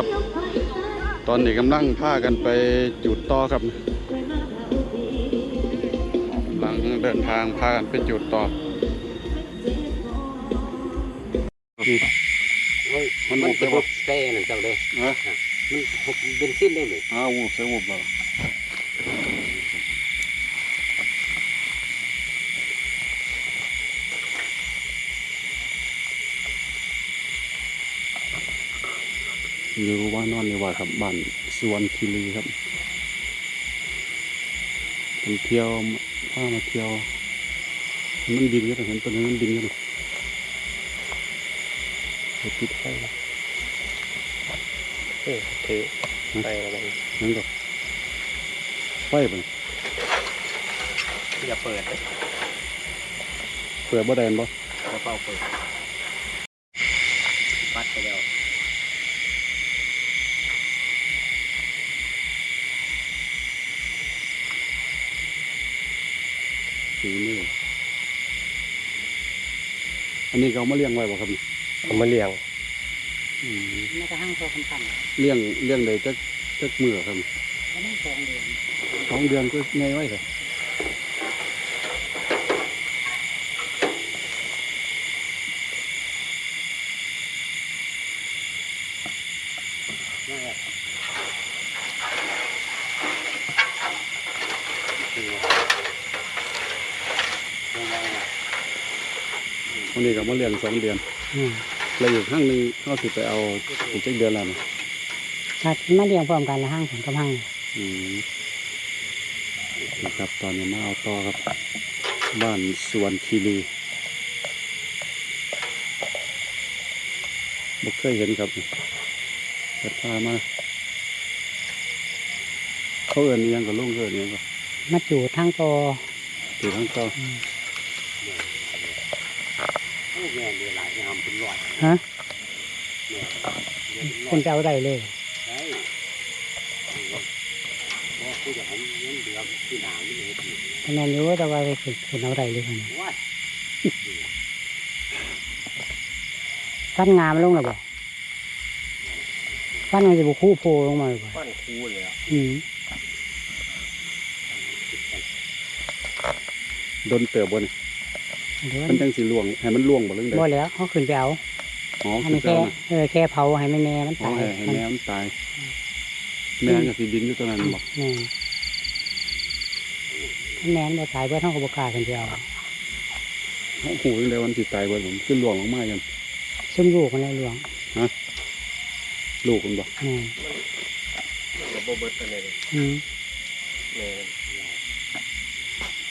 ครับ ตอนนี้กำลังพากันไปจุดต่อครับกำลังเดินทางพากันไปจุดต่อนี่มันมันบุกไปจะบ่บุกเต้นั่นเจ้าเลยฮะมันหกเบนซินได้เลยอ้าววูบใส่วูบแล้ว อยู่ว่านอนนี่ว่าครับบ้านสวนคีรีครับผมเที่ยวพามาเที่ยว มันบินกันเห็นตัวนี้มันบินกันไปติดไฟเออถือไปอะไรนั่นก็ไฟไปอย่าเปิด เปิดบ่ได้บ่กระเป๋าเปิดปัดไปแล้ว สีนี่อันนี้เขามาเลี้ยงไว้บ่ครับนี่เอามาเลี้ยงอืมแม้กระทั่งตัวคำพันธ์เลี้ยงเลี้ยงได้จักจักมือครับก็ไม่สองเดือนสองเดือนก็ไงไว้เลยนั่นแหละคือยังไงนะ อันนี้ก็มาเลี้ยงสองเดือนอืมแล้วอีกครั้งหนึงเขาสิไปเอาอีกจักเดือนแล้วนะถ้ามาเลี้ยงพร้อมกันละห้างผมกับห้าง อืมนะครับตอนนี้มาเอาต่อครับ บ้านสวนคีรีบ่เคยเห็นครับแต่พามาเขาเอิ้นอิหยังก็ลุงเขาเอิ้นอิหยังก็มาจูดทั้งตัวตีทั้งต่อโอ้ แม่เดือดหลายทำเป็นร้อยฮะ แม่เดือดเป็นร้คุอณยจะเอาได้เลยใช่เพราะคุณจะทำเงินเดือนที่หนาไม่เห็นคะแนนรู้แต่ว่าไปฝึกคุณเอาได้เลยคนนี้ว่าฟันงามลงแล้วบ่ฟันมันจะบุคู่โพลงมาเลยบ่ปั้นคูเลยอะอืมโดนเติบบน เดี๋ยวมันจังสีล่วงให้มันล่วงบ่เรื่องใดบ่แล้วเขาขึ้นไปเอาอ๋อให้คืมัอนแค่เจ้านะเออแค่เผาให้มันแน่มันอ๋อตายให้ให้แม่มันตาย แม่ก็สิบินอยู่ตรงนั้นบอกแน่ถ้าแน่นบ่ตายเพื่อท่องกบกล้าขึ้นไปเอาโอ้โหเรื่องใดวันสิตายเบิดผมขึ้นล่วงลงมายันซุ่มลูกคนในหลวงลูกมันบอกแน่กับโบเบิร์ตเลยอืมแม่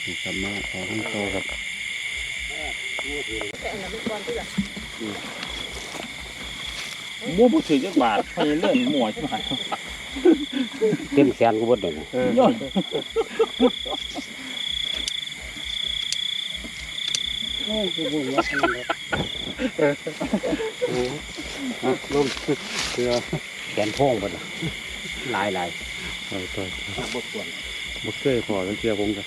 นี่ครับมาเอาทั้งโตครับ บ่บ่ถือจักบาทให้เลื่อนหมวใช่ไหมเต็มแขนกูเบิดเลยย้อนโอ้ยบุญวัฒนเลยฮะลมเสือแขนโพ่งเบิดเลยหลายหลายต่อยต่อยบกวนบ่เคยพอกันเทียผมกัน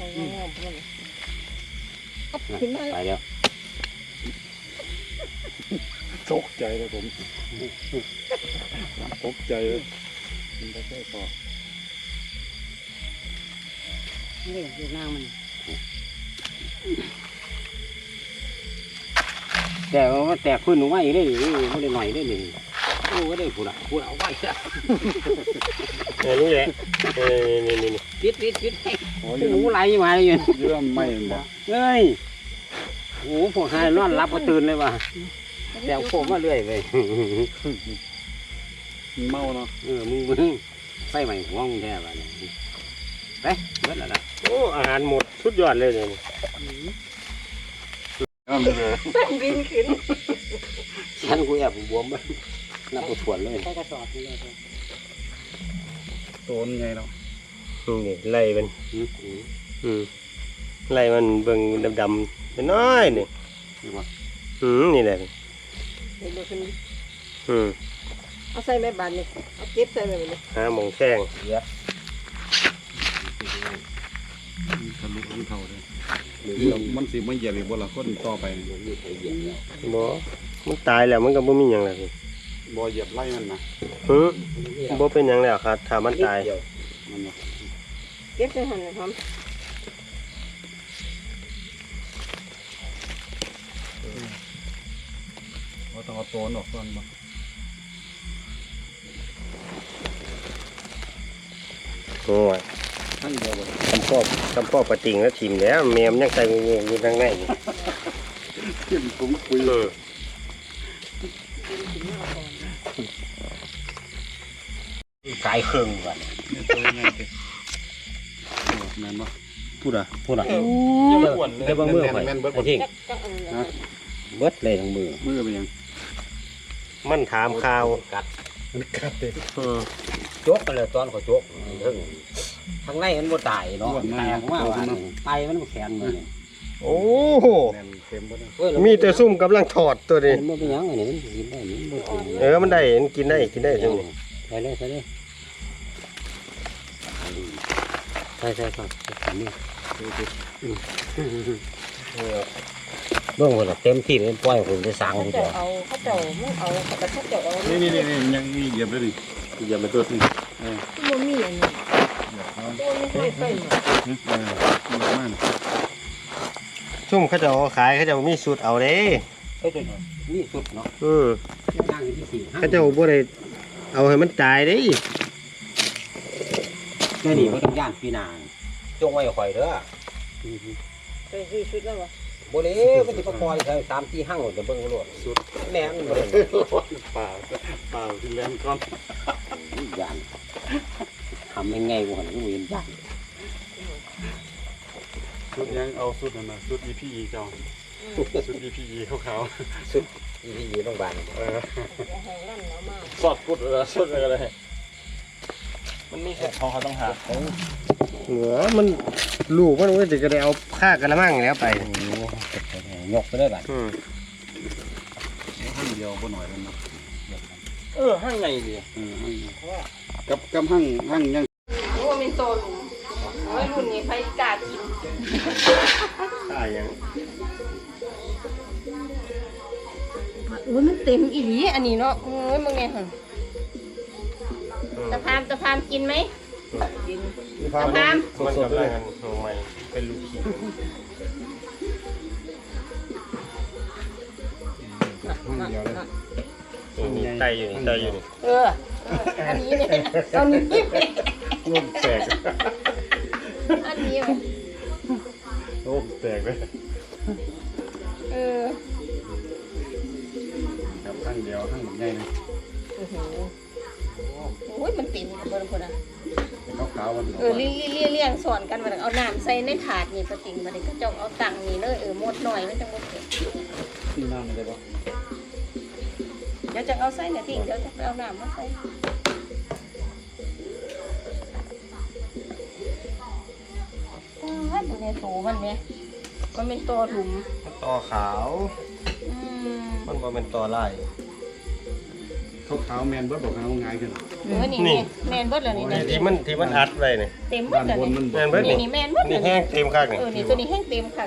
วมันปีกเงาหรือปีกเงาสิมันเก็บเอาลูกมันที่ไหนจะได้ลูกมันจะนี่ตัวนึงดูหน้ามันไปแล้วตกใจเลยผมตกใจเลยมันบ่เคยพอนี่ดูหน้ามันแต่ว่าแตกขึ้นหนูไว้ได้ดิไม่ได้หน่อยได้ดิโอ้ก็ได้ผู้ละผู้ละเอาไว้ละเออนี่แหละเออนี่นี่นี่ปิดปิดปิดให้โอ้ยหนูไหลมาเลยอยู่เยื่อไม่มันบ่เฮ้ยโอ้พวกหายนอนรับก็ตื่นเลยว่ะแต่โคมาเรื่อยไปมันเมาเนาะเออมึงมึงไปใหม่หัวมึงแท้บ้านี่ไปเบิดแล้วล่ะโอ้อาหารหมดสุดยอดเลยเนี่ยอ้าวมันเลยบินขึ้นฉันกูแอบบวมมัน นับปวดเลยใส่กระสอบนี่เลยโตนไงเรานี่ไล่มันอืมไล่มันเบิ่งดำๆน้อยๆนี่นี่ว่าอืมนี่แหละเห็นบ่ขึ้นอืมเอาใส่แม่บานนี่เอาเก็บใส่แม่บานนี่หาหมองแข้งทะลุที่เท่าเลยมันสิไม่เหยียบอีกบ่ละคนต่อไปบ่มันตายแล้วมันก็บ่มีหยังแล้วสิ บ่เหยียบไล่มันนะหือบ่เป็นหยังแล้วครับถ้ามันตาย มันว่าเก็บใส่หั่นนะครับเราต้องเอาโตนออกก่อนบ่โอ้ยทั้งเดียวบ่คำพ่อคำพ่อประติงแล้วทิมแล้วแมวมันยังใส่งูอยู่ทางในนี่ขึ้นผมคุยเออ ไก่เครื่องก่อนเนี่ยตัวยังไงสิแม่นบ่พูดอะพูดอะยังไม่อ้วนเลยเดี๋ยวบางมือข่อยแม่นๆเบิดไอ้ทิ้งจักจักอันนั้นเบิดเลยทั้งมือมือเป็นหยัง มันถามข่าวกัดมันกัดเลยอืมโจกกันเลยตอนเขาโจกถึงข้างในมันบ่ตายเนาะแตกมากว่าไตมันแข็งเลยโอ้โหแม่นเต็มบ่ได้เอ้ยมีแต่ซุ่มกำลังถอดตัวนี้มันบ่เป็นหยังอันนี้มันกินได้นี่มันบ่กินเออมันได้มันกินได้กินได้ซุ่มนี่ใส่เลยใส่เลย ใส่ใส่ก่อนใส่นี่เบิ่งว่าเต็มที่เลยปล่อยผมจะสั่งเขาเจ้าเดียวเอาเขาเจ้ามันเอาแต่เขาเจ้าเอานี่นี่นี่ยังมีเหยียบเลยดิเหยียบไปตัวนี่เออบ่มีอันนี้ตัวนี้ให้ไปเออเหมันซุ่มเขาจะเอาขายเขาจะมีสูตรเอาเด้เฮ้ยนี่สุดเนาะเออข้าเขาจะเอาบ่ได้เอาให้มันตายเด้ เดี๋ยวนี้บ่ต้องย่านปีหน้าจงไว้ข่อยเด้อไปซื้อชุดแล้วบ่บ่เลยมันสิประคอยใส่ตามที่ห้างหมดจะเบิ่งรวดสุดแหนมบ่ได้เปล่าเปล่าที่แรงก่อนย่านทำยังไงบ่หั่นก็เวียนย่านสุดยังเอาสุดนั่นน่ะสุด EPE เจ้าสุด EPE ขาวอีพีโรงพยาบาลๆเอออย่าให้ลั่นแล้วมาสอดกุดเออสดอะไรกันเลย มันมีแค่ของเขาต้องหาเหนือมันลูกมันก็จะได้เอาค่ากระมังแล้วไปยกไปเลยบัดอืมห้างเดียวบ่หน่อยแล้วนะเออห้างไงดิเออห้างกับกับห้างห้างยังโอ้เป็นโตลุงโอ้ยรุ่นนี้ไผกล้ากินตายยังโอ้ยมันเต็มอีหลีอันนี้เนาะโอ้ยมึงไงหั่น ตะพามตะพามกินไหมกินตะพาม มันกำลังกันลงใหม่เป็นลูกขี้ห้างเดียวเลยนี่ไตอยู่นี่ไตอยู่นี่เออเอออันนี้เนี่ยเอานี้ไปร่วมแตกอันนี้ไปร่วมแตกเลยเออกับห้างเดียวห้างใหญ่เลยโอ้โห โอ้ยมันเต็มเบอร์คนอะเป็นขาวๆมันเออเลี้ยงเลี้ยงเลี้ยงสอนกันมาเอาน้ำใส่ในถาดนี่ประติงมาเลยก็เจ้าเอาตังค์นี่เลยเออหมดหน่อยมันจะหมดเผ็ดที่น้ำมันได้ปะเดี๋ยวจะเอาใส่เนี่ยติ่งเดี๋ยวจะไปเอาน้ำมาใส่โอ้ยมันเนี่ยโตมันเนี่ยมันเป็นตัวหลุมต่อขาวอืมมันบ่เป็นต่อลาย ขาวๆแมนเบิดบอกเขาง่ายขึ้นเออนี่นี่นี่แมนเบิดเลยนี่นี่นะที่มันที่มันอัดไว้นี่เต็มเบิด้าดนเลยบนนี่มันแม่นเบิดนี่นี่นี่แมนเบิดเลนี่ยแห้งเต็มคักนี่เออนี่ตัวนี้แห้งเต็มค่ะ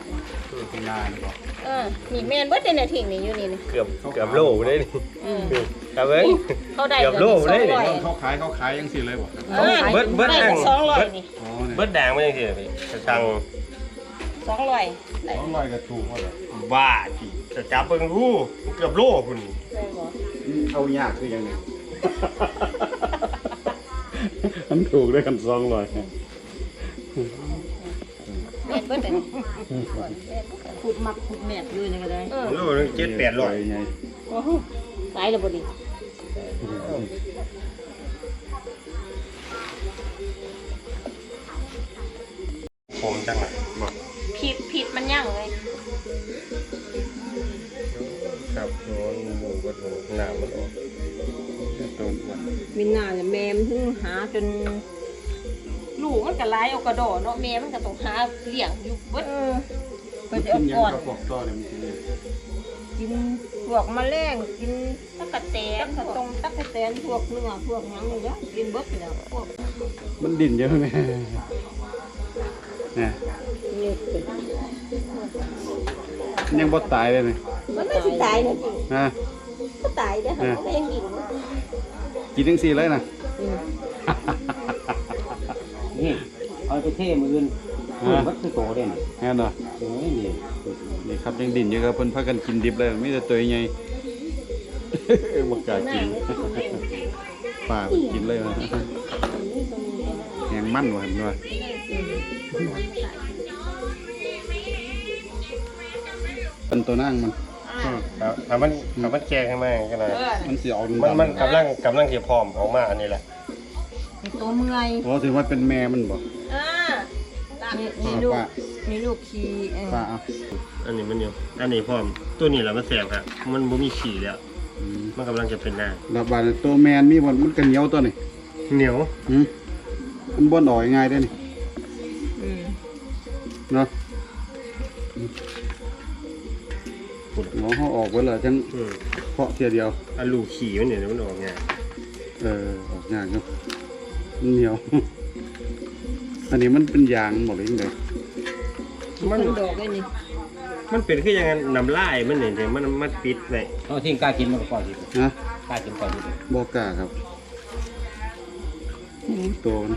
เป็นงานี่บอกเออนี่แมนเบิดเลยนะทิ้งนี่อยู่นี่นี่เกือบเกือบโลเลยนี่เออ ครับเอ้ยเขาได้เกือบโลเลยนี่สองร้อยเขาขายเขาขายยังสิเลยบอกเออเบิดเบิดได้แห้ง สองร้อยนี่อ๋อเนี่ยเบิดแดงมันจังซี่พี่จะสั่งสองร้อยได้สองร้อยกระถูกเขาเลยบ้าที่จะจับเบิ่งรู้เกือบโลพุ่นได้บ่ เอายากคือยังไงมันถูกได้กันสองร้อยเม็ดเบิดเลยขุดมักขุดแมบด้วยนี่ก็ได้ เออ โลนึงเจ็ดแปดร้อย ไง โอ้โหตายแล้วบ่ดี หน้ามันออกต้นอ้วนมิน่าเนี่ยแม่มันถึงหาจนลูกมันก็หลายเอากระโดดเนาะแม่มันก็ต้องหาเลี้ยงอยู่เบิดเพิ่นจะกิเอานหยังก่อนกับพวกต่อเนี่ยมันกินหยังกินพวกแมลงกินตั๊กแตนกระตรงตั๊กแตนพวกเนื้อพวกหยังนี่เด้อกินเบิดแล้วพวกมันดิ่นเยอะไหมเนี่ยนี่เป็นยังบ่ตายเลยนี่มันไม่สิตายนะจริงฮะก็ ตายเด้อมันก็ยังกินอยู่กินทั้งสี่เลยนะอืมนี่เอาไปเท่มืออื่นวัดคือโตเด่นแน่นอนเอ้ยนี่นี่ครับยังดิ่นอยู่ครับเพิ่นพากันกินดิบเลยมีแต่ตัวใหญ่บ่กล้ากินป้าเพิ่นกินเลยนะแหงมันว่ะเห็นว่าเป็นตัวนั่งมัน ครับถ้ามันถ้ามันแก่ขึ้นมาก็ได้มันสิออกมันมันดำๆกำลังกำลังสิพร้อมออกมาอันนี้แหละมีตัวเมื่อยโอ้ถือว่าเป็นแม่มันบ่อ่านี่ป้านี่ลูกป้านี่ลูกขี้เออป้าเอาอันนี้มันอยู่อันนี้พร้อมตัวนี้แหละมันแสบครับมันบ่มีฉี่แล้วอืมมันกำลังจะเป็นหน้าแล้วบาดนี้ตัวแมนมีบ่มันก็เหนียวตัวนี่เหนียวหืมมันบ่หน่อยง่ายเด้นี่ มอเขาออกไว้เลยจังอืมเพาะเทียเดียวอันลูกขี่มันเนี่ยมันออกไงเออออกยากเนาะมันเหนียว อันนี้มันเป็นยางหมดเลยยังไงมันมันดอกไอ้นี่มันเป็นคือยังไงน้ำลายมันเนี่ยเดี๋ยวมันมันปิดไว้เอาทิ้งกล้ากินมันก็ก่อนดินะกล้ากินก่อนดิบอกล้าครับตัวมัน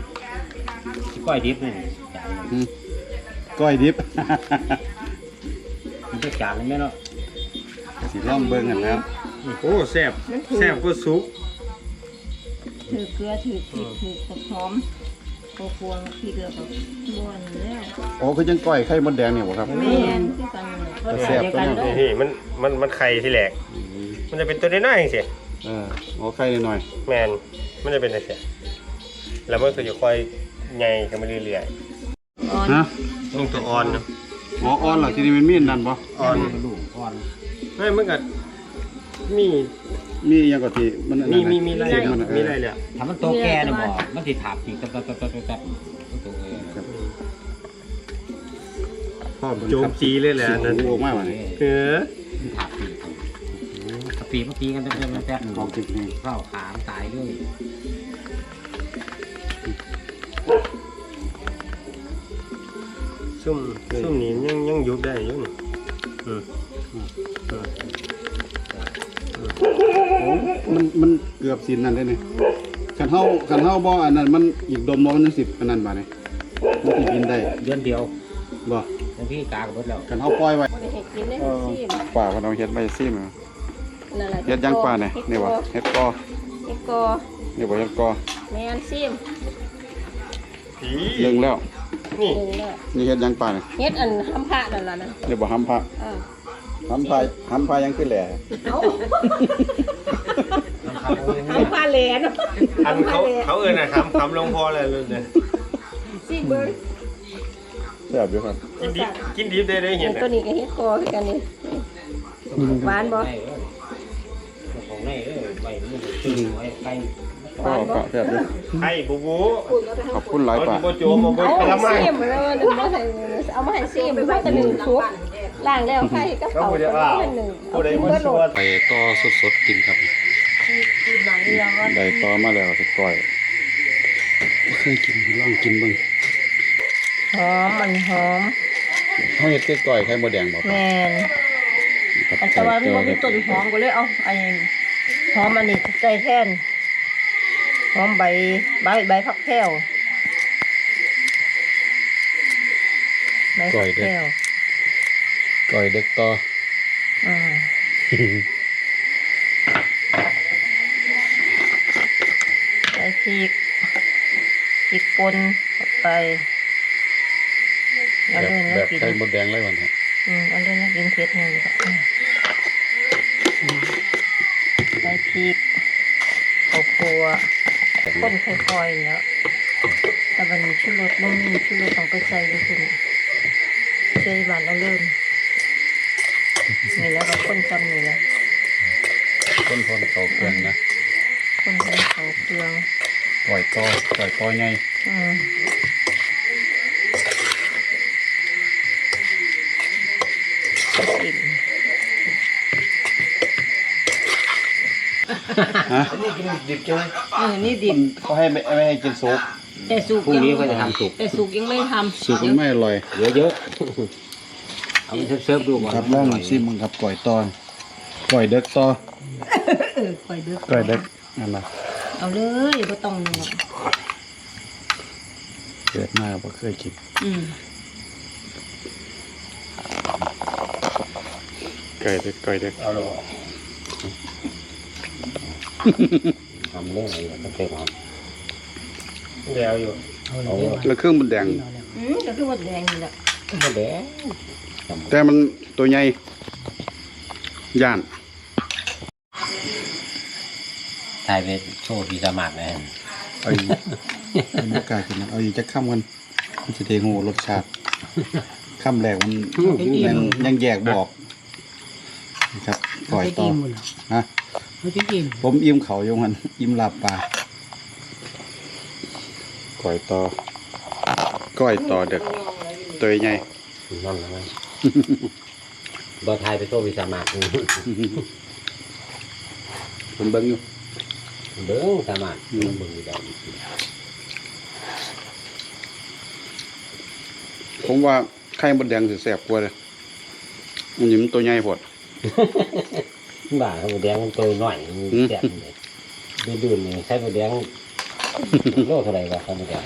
สิก้อยดิบนี่จานอืมก้อยดิบ มันจะจานเลยแม่เนาะ สิล่องเบิ่งกันแล้วโอ้แซ่บแซ่บก็ซุปถือเกลือถือพริกถือกระหอมโคควงพริกแล้วก็บ้วนแล้วโอ้คือจังก้อยไข่มดแดงเนี่ยบ่ครับแม่นคือกันนั่นแหละแต่แซ่บตัวนี้นี่นี่มันมันมันไข่ที่แหลกอืมมันจะเป็นตัวน้อยๆอย่างเสียเออโอ้ไข่หน่อยแมนมันจะเป็นอะไรเสียแล้วมันก็จะค่อยใหญ่กันมาเรื่อยอ่อนๆฮะๆลงตัวอ่อนเนาะอ๋ออ่อนเหรอที่นี่มันมีอันนั่นบ่อ่อนกระดูกอ่อน ไม่มันก็มี มีอหยังก็ที่มันอันมีนั้นน่ะมีมีอะไรเสียงมันมีอะไรเลยถ้ามันโตแก่นะบ่มันสิถาบปีกตับตับตับตับตับมันโตแก่หอมโจมจีเลยแหละเสียอังนนั้นโอ้มากว่ะนี่เออมันถาบปีกปีเมื่อกี้กันแป๊บแป๊บของจริงนี่เข้าขามตายด้วยซุ่มซุ่มนี้ยังยังยุบได้อยู่นี่อืม โอ้มันมันเกือบสินนั่นเลยนี่คันเฮาคันเฮาบ่อันนั้นมันอีกดมบ่มันจังสิบอันนั้นบาดนี่มันสิกินได้เดือนเดียวบ่บางทีกากหมดแล้วคันเฮาปล่อยไว้บ่ได้ให้กินได้เออซิมป่าเพิ่นเอาเฮ็ดไว้ซิมนั่นแหละเฮ็ดยังป่าเนี่ยนี่บ่เฮ็ดกอเฮ็ดกอนี่บ่เฮ็ดกอแม่นซิมผีเลึงแล้วนี่หนึ่งแล้วนี่เฮ็ดยังป่านี่เฮ็ดอันทำพระนั่นล่ะนะนี่บ่หำพระเออ หำพระหำพระยังคือแหล่เอาทำพระแหลเนาะอันทำพระเขาแหลเขาเอินนะคำคำลงพอเลยเลยเนี่ยซิมเบิ่งแซ่บอยู่ครับกินดิบกินดิบได้ได้เห็นตัวนี้ก็เฮ็ดกอคือกันนี่หวานบ่ของในเออไปมันตึงไว้ใกล้ก็ก็แซ่บอยู่ไข่บูบูขอบคุณหลายเอาป่าที่โบโจมมาบนเอากระมังซิมแล้วนึงบ่ให้เอามาให้ซิมมันก็หนึ่งชุบ ล้างแล้วไข่กับเขาเผาพูดก็ว่ามันหนึ่งเอาผู้ใดกินมันเบิดชโลวดนไปต่อสดๆกินครับหนังเรื่องว่าได้ต่อมาแล้วสิก้อยบ่เคยกินลองกินเบิ่งหอมมันหอมเฮาเฮ็ดคือก้อยไข่มดแดงบ่แม่นครับอันแต่ว่ามันบ่มีต้นหอมก็เลยเอาไอ้หอมอันนี้ใส่แทนหอมใบใบใบผักแพรวใบผักแพรว ก้อยเด็กต่ออืมใส่พริกพริกป่นเข้าไปเอาแบบเลยแบนะบกินไข่มดแดงเลยวันนี้อืมเอาเลยนะกินเผ็ดหนึ่งดีกว่าอืมใส่พริกข้าวคั่วข้นค่อยๆแล้ว แต่วันนี้ชุรสบ่มีชุรสต้องไปใส่ด้วยคุณใส่บานเอาเริ่ม นี่แล้วก็ข้นจำนี่แหล้วคนทนเขาเครื่องนะคนให้เขาเครื่องปล่อยต่อปล่อยต่อใหญ่อืมกินอันนี้กินดิบๆใช่ไหมเออนี่ดิบเขาให้ไม่ไม่ให้กินซุปแต่สุกพรุ่งนี้ก็จะทำสุกแต่สุกยังไม่ทำซุปมันไม่อร่อยเยอะเยอะๆ เอาไปเสิร์ฟๆดูก่อนครับลองซิมึงครับก่อยต่อก่อยเด็กต่อเออคอยเด้อก่อยเด็กนั่นนะเอาเลยก็ต้องนวดเกิดมาบ่เคยกินอืมไก่เด็กก่อยเด็กเอาเลยทำเรื่องอะไรก็เต็มหอมเดี๋ยวอยู่เอาเลยแล้วเครื่องมันแดงอืมก็คือว่าแดงนี่แหละมาแดง แต่มันตัวใหญ่ย่านถ่ายไปโชว์พีสมัครนะเอาอีกเอาบกล้ากินนะเอาอีกจะข้ามกันมันจะเทงูรสชาติข้ามแรกมันยังยังแยกบอกนะครับก่อยต่อฮะผมอิ่มเขาอยงหันอิ่มลาบปลาก่อยต่อก้อยต่อเด็กตัวใหญ่นั่นแหละมั้ง บอถ่ายไปโชว์พีสมัครผมเบิ่งอยู่เบิ้งสมัครเบิ้งอยู่ได้ผมว่าไข่มดแดงสิแสบกว่าเลยมันยิ้มนตัวใหญ่พอดบ้าเขาแดงมันโตหน่อยมันแจ่มเลยดูดูนี่ใช้หมดแดงโลเท่าไหร่วะใช้หมดแดง